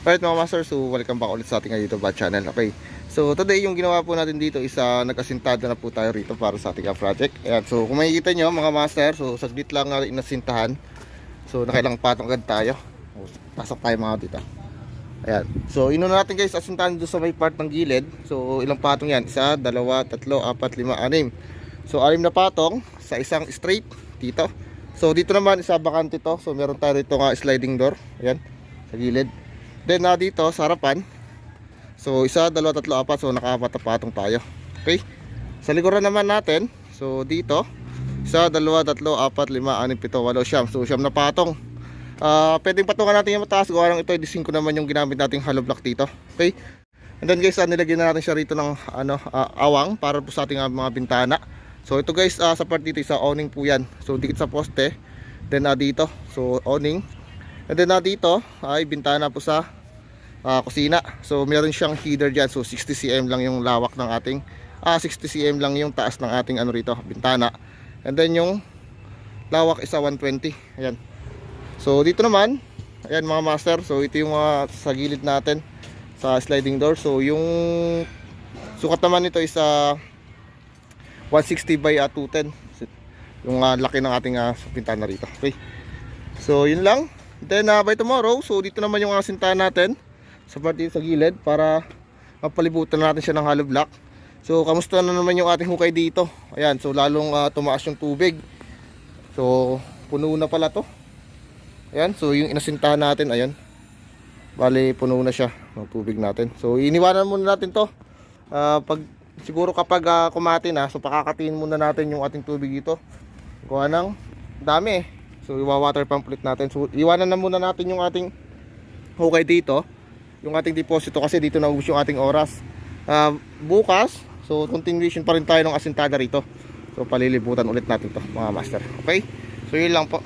Alright mga master, so welcome back ulit sa ating YouTube channel. Okay. So today yung ginawa po natin dito is uh, nag-asintada na po tayo rito para sa ating uh, project. Ayan, so kung makikita nyo mga master, so saglit lang uh, inasintahan. So nakailang patong agad tayo. So, Pasok tayo mga dito. Ayan. So inuna natin guys asintahan doon sa may part ng gilid. So ilang patong yan? Isa, dalawa, tatlo, apat, lima, anim. So anim na patong sa isang straight dito. So dito naman isa bakante to. So meron tayo rito nga sliding door. Ayan. Sa gilid. Then na dito sa harapan. So isa, dalawa, tatlo, apat. So nakaapat na patong tayo. Okay. Sa likuran naman natin. So dito. Isa, dalawa, tatlo, apat, lima, anim, pito, walo, siyam. So siyam na patong. Ah, pwedeng patungan natin yung mataas. Gawa ng ito, edisin ko naman yung ginamit nating hollow block dito. Okay. And then guys, ah, nilagyan na natin siya rito ng ano, ah, awang para po sa ating ah, mga bintana. So ito guys, ah, sa part dito, isa awning po yan. So dikit sa poste. Then ah, dito, so awning. And then ah, dito, ay bintana po sa ah, kusina. So meron siyang header dyan. So 60 cm lang yung lawak ng ating, ah 60 cm lang yung taas ng ating ano rito, bintana. And then yung lawak isa 120. Ayan. So dito naman, ayan mga master. So ito yung mga sa gilid natin sa sliding door. So yung sukat naman nito is ah, 160 by ah, 210. Yung ah, laki ng ating uh, pintana rito. Okay. So yun lang. Then ah, by tomorrow, so dito naman yung asintahan natin sa part sa gilid para mapalibutan natin siya ng hollow block. So kamusta na naman yung ating hukay dito? Ayan, so lalong ah, tumaas yung tubig. So puno na pala to. Ayan, so yung inasintahan natin, ayan. Bali, puno na siya ng tubig natin. So iniwanan muna natin to. Ah, pag siguro kapag ah, kumati na, so pakakatiin muna natin yung ating tubig dito. Kuha ng dami eh. So iwa-water pump ulit natin. So iwanan na muna natin yung ating hukay dito. Yung ating deposito kasi dito naubos yung ating oras. Ah, bukas, so continuation pa rin tayo ng asintada rito. So palilibutan ulit natin to mga master. Okay? So yun lang po.